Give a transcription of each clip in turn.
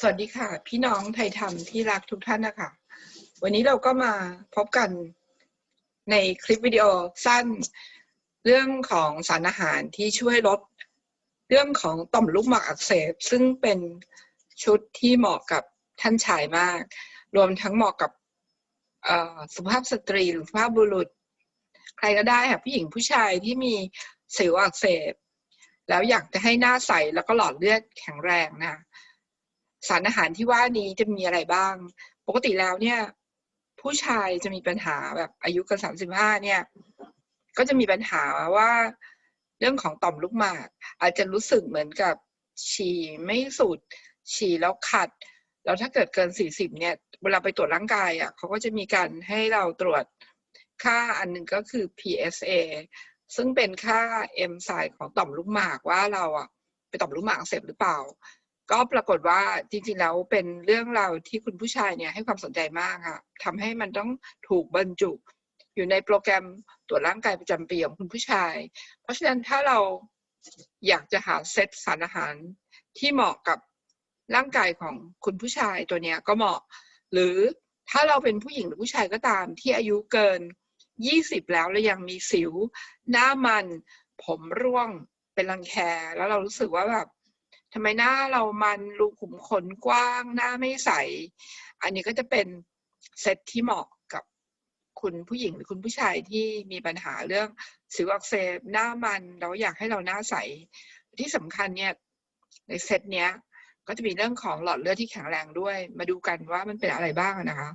สวัสดีค่ะ พี่น้องไทยธรรมที่รักทุกท่านนะคะ วันนี้เราก็มาพบกันในคลิปวิดีโอสั้น เรื่องของสารอาหารที่ช่วยลดเรื่องของต่อมลูกหมากอักเสบ ซึ่งเป็นชุดที่เหมาะกับท่านชายมาก รวมทั้งเหมาะกับสุภาพสตรีหรือสุภาพบุรุษ ใครก็ได้ค่ะผู้หญิงผู้ชายที่มีสิวอักเสบ แล้วอยากจะให้หน้าใสแล้วก็หลอดเลือดแข็งแรงนะ สารอาหารที่ว่านี้จะมีอะไรบ้าง ปกติแล้วเนี่ย ผู้ชายจะมีปัญหาแบบอายุกันสามสิบห้าเนี่ย ก็จะมีปัญหาว่าเรื่องของต่อมลูกหมาก อาจจะรู้สึกเหมือนกับฉี่ไม่สุด ฉี่แล้วขัด แล้วถ้าเกิดเกินสี่สิบเนี่ย เวลาไปตรวจร่างกายอะเขาก็จะมีการให้เราตรวจค่าอันหนึ่งก็คือ PSA ซึ่งเป็นค่าเอนไซม์ของต่อมลูกหมากว่าเราอะไปต่อมลูกหมากเสร็จหรือเปล่า ก็ปรากฏว่าจริงๆแล้วเป็นเรื่องราวที่คุณผู้ชายเนี่ยให้ความสนใจมากค่ะทำให้มันต้องถูกบรรจุอยู่ในโปรแกรมตรวจร่างกายประจำปีของคุณผู้ชาย เพราะฉะนั้นถ้าเราอยากจะหาเซตสารอาหารที่เหมาะกับร่างกายของคุณผู้ชายตัวเนี้ยก็เหมาะ หรือถ้าเราเป็นผู้หญิงหรือผู้ชายก็ตามที่อายุเกิน 20 แล้วแล้วยังมีสิว หน้ามัน ผมร่วงเป็นรังแคแล้วเรารู้สึกว่าแบบ ทำไมหน้าเรามันรูขุมขนกว้างหน้าไม่ใส อันนี้ก็จะเป็นเซตที่เหมาะกับคุณผู้หญิงหรือคุณผู้ชายที่มีปัญหาเรื่องสิวอักเสบหน้ามันเราอยากให้เราหน้าใส ที่สำคัญเนี่ยในเซตเนี้ยก็จะมีเรื่องของหลอดเลือดที่แข็งแรงด้วย มาดูกันว่ามันเป็นอะไรบ้างนะคะ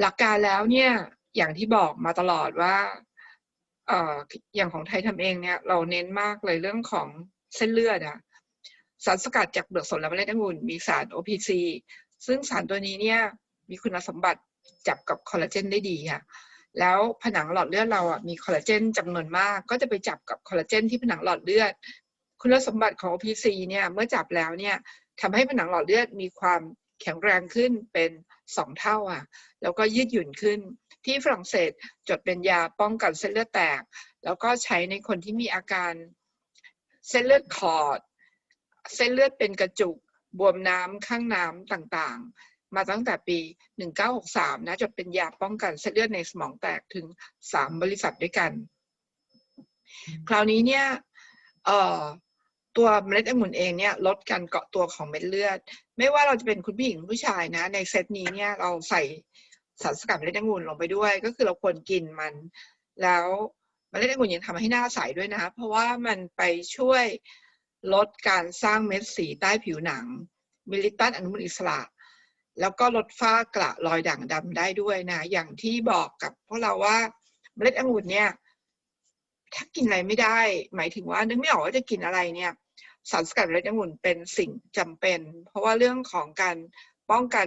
หลักการแล้วเนี่ยอย่างที่บอกมาตลอดว่าเอ่ออย่างของไทยทำเองเนี่ย เราเน้นมากเลยเรื่องของ เส้นเลือดอะสารสกัดจากเปลือกสนและเมล็ดองุ่นมีสาร OPC ซึ่งสารตัวนี้เนี่ยมีคุณสมบัติจับกับคอลลาเจนได้ดีค่ะ แล้วผนังหลอดเลือดเราอะมีคอลลาเจนจำนวนมาก ก็จะไปจับกับคอลลาเจนที่ผนังหลอดเลือด คุณสมบัติของ OPC เนี่ยเมื่อจับแล้วเนี่ยทำให้ผนังหลอดเลือดมีความแข็งแรงขึ้นเป็นสองเท่าอะ แล้วก็ยืดหยุ่นขึ้น ที่ฝรั่งเศสจดเป็นยาป้องกันเส้นเลือดแตก แล้วก็ใช้ในคนที่มีอาการ เส้นเลือดขอด เส้นเลือดเป็นกระจุกบวมน้ำข้างน้ำต่างๆ มาตั้งแต่ปี 1963 นะจนเป็นยาป้องกันเส้นเลือดในสมองแตกถึง 3 บริษัทด้วยกัน คราวนี้เนี่ยตัวเมล็ดองุ่นเองเนี่ยลดการเกาะตัวของเม็ดเลือด ไม่ว่าเราจะเป็นคุณผู้หญิงผู้ชายนะ ในเซตนี้เนี่ยเราใส่สารสกัดเมล็ดองุ่นลงไปด้วย ก็คือเราควรกินมัน แล้ว เมล็ดองุ่นยังทำให้หน้าใสด้วยนะเพราะว่ามันไปช่วยลดการสร้างเม็ดสีใต้ผิวหนัง มิลิตันอนุมูลอิสระ แล้วก็ลดฝ้ากระรอยด่างดำได้ด้วยนะ อย่างที่บอกกับพวกเราว่าเมล็ดองุ่นเนี่ยถ้ากินอะไรไม่ได้ หมายถึงว่านึกไม่ออกว่าจะกินอะไรเนี่ยสารสกัดเมล็ดองุ่นเป็นสิ่งจำเป็น เพราะว่าเรื่องของการป้องกัน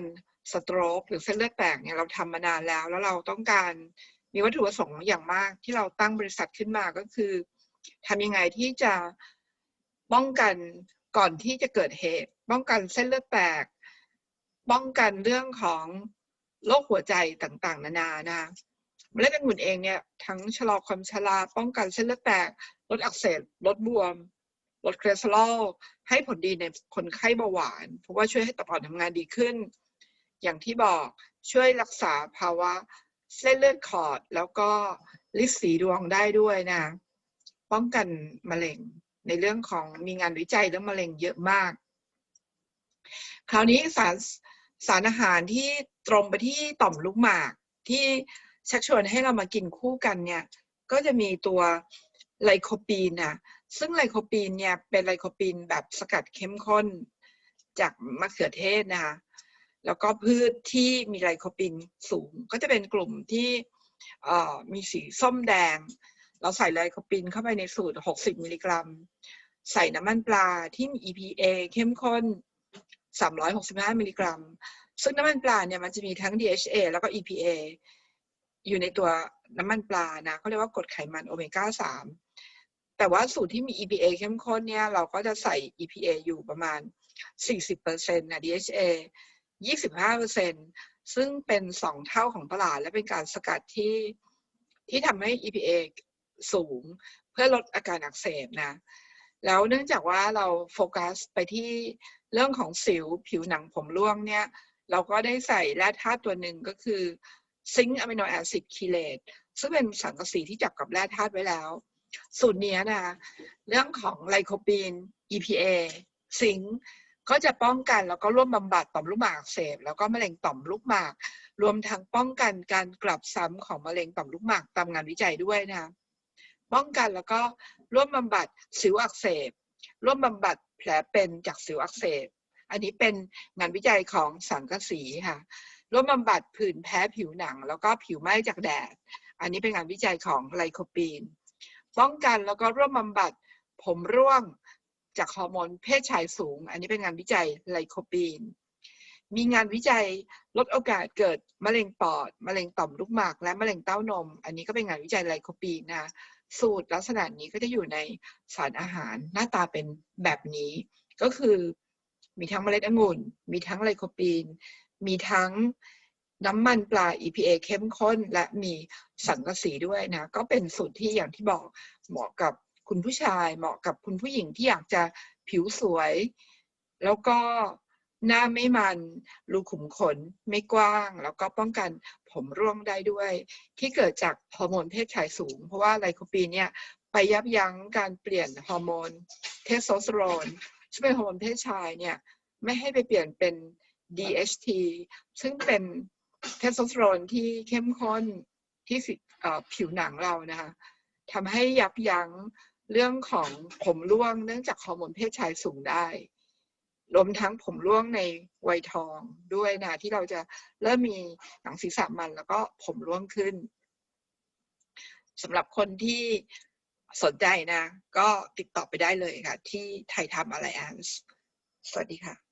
สโตรกหรือเส้นเลือดแตกเนี่ยเราทำมานานแล้ว แล้วเราต้องการ มีวัตถุประสงค์อย่างมากที่เราตั้งบริษัทขึ้นมาก็คือทำยังไงที่จะป้องกันก่อนที่จะเกิดเหตุ ป้องกันเส้นเลือดแตก ป้องกันเรื่องของโรคหัวใจต่างๆ นานานะเมล็ดองุ่นเองเนี่ยทั้งชะลอความชราป้องกันเส้นเลือดแตก ลดอักเสบลดบวม ลดคอเลสเตอรอลให้ผลดีในคนไข้เบาหวาน เพราะว่าช่วยให้ตับอ่อนทำงานดีขึ้น อย่างที่บอกช่วยรักษาภาวะ เส้นเลือดขอดแล้วก็ลิสีดวงได้ด้วยนะ ป้องกันมะเร็งในเรื่องของมีงานวิจัยเรื่องมะเร็งเยอะมาก คราวนี้สารสารอาหารที่ตรงไปที่ต่อมลูกหมากที่ชักชวนให้เรามากินคู่กันเนี่ย ก็จะมีตัวไลโคปีนนะซึ่งไลโคปีนเนี่ยเป็นไลโคปีนแบบสกัดเข้มข้นจากมะเขือเทศนะคะ แล้วก็พืชที่มีไลโคปีนสูง ก็จะเป็นกลุ่มที่มีสีส้มแดง เราใส่ไลโคปินเข้าไปในสูตร 60 มิลลิกรัม ใส่น้ำมันปลาที่มี EPA เข้มข้น 365 มิลลิกรัม ซึ่งน้ำมันปลาเนี่ยมันจะมีทั้ง DHA แล้วก็ EPA อยู่ในตัวน้ำมันปลานะเขาเรียกว่ากรดไขมันโอเมก้า 3 แต่ว่าสูตรที่มี EPA เข้มข้นเนี่ยเราก็จะใส่ EPA อยู่ประมาณ 40%นะ DHA 25%ซึ่งเป็น 2 เท่าของตลาด และเป็นการสกัดที่ที่ทำให้ EPA สูงเพื่อลดอาการอักเสบนะ แล้วเนื่องจากว่าเราโฟกัสไปที่เรื่องของสิวผิวหนังผมร่วงเนี่ย เราก็ได้ใส่แร่ธาตุตัวหนึ่งก็คือซิงค์อะมิโนแอซิดคีเลตซึ่งเป็นสังกะสีที่จับกับแร่ธาตุไว้แล้ว สูตรนี้นะ เรื่องของไลโคปีน EPA ซิงค์ ก็จะป้องกันแล้วก็ร่วมบำบัดต่อมลูกหมากเสบแล้วก็มะเร็งต่อมลูกหมาก รวมทั้งป้องกันการกลับซ้ำของมะเร็งต่อมลูกหมากตามงานวิจัยด้วยนะคะป้องกันแล้วก็ร่วมบำบัดสิวอักเสบ ร่วมบำบัดแผลเป็นจากสิวอักเสบ อันนี้เป็นงานวิจัยของสังกสีค่ะร่วมบำบัดผื่นแพ้ผิวหนัง แล้วก็ผิวไหม้จากแดด อันนี้เป็นงานวิจัยของไลโคปีน ป้องกันแล้วก็ร่วมบำบัดผมร่วง จากฮอร์โมนเพศชายสูง อันนี้เป็นงานวิจัยไลโคปีน มีงานวิจัยลดโอกาสเกิดมะเร็งปอด มะเร็งต่อมลูกหมาก และมะเร็งเต้านม อันนี้ก็เป็นงานวิจัยไลโคปีนนะสูตรลักษณะนี้ก็จะอยู่ในสารอาหารหน้าตาเป็นแบบนี้ ก็คือมีทั้งเมล็ดองุ่น มีทั้งไลโคปีน มีทั้งน้ำมันปลา EPA เข้มข้น และมีสังกะสีด้วยนะ ก็เป็นสูตรที่อย่างที่บอกเหมาะกับ คุณผู้ชาย เหมาะกับคุณผู้หญิงที่อยากจะผิวสวย แล้วก็หน้าไม่มัน รูขุมขนไม่กว้าง แล้วก็ป้องกันผมร่วงได้ด้วย ที่เกิดจากฮอร์โมนเพศชายสูง เพราะว่าไลโคปีนเนี่ยไปยับยั้งการเปลี่ยนฮอร์โมนเทสโทสเตอโรนซึ่งเป็นฮอร์โมนเพศชายเนี่ยไม่ให้ไปเปลี่ยนเป็น DHT ซึ่งเป็นเทสโทสเตอโรนที่เข้มข้นที่สิเอ่อผิวหนังเรานะคะทำให้ยับยั้ง เรื่องของผมร่วงเนื่องจากฮอร์โมนเพศชายสูงได้รวมทั้งผมร่วงในวัยทองด้วยนะ ที่เราจะเริ่มมีหนังศีรษะมันแล้วก็ผมร่วงขึ้นสำหรับคนที่สนใจนะ ก็ติดต่อไปได้เลยค่ะ ที่ไทยทำอะไรแอนส์สวัสดีค่ะ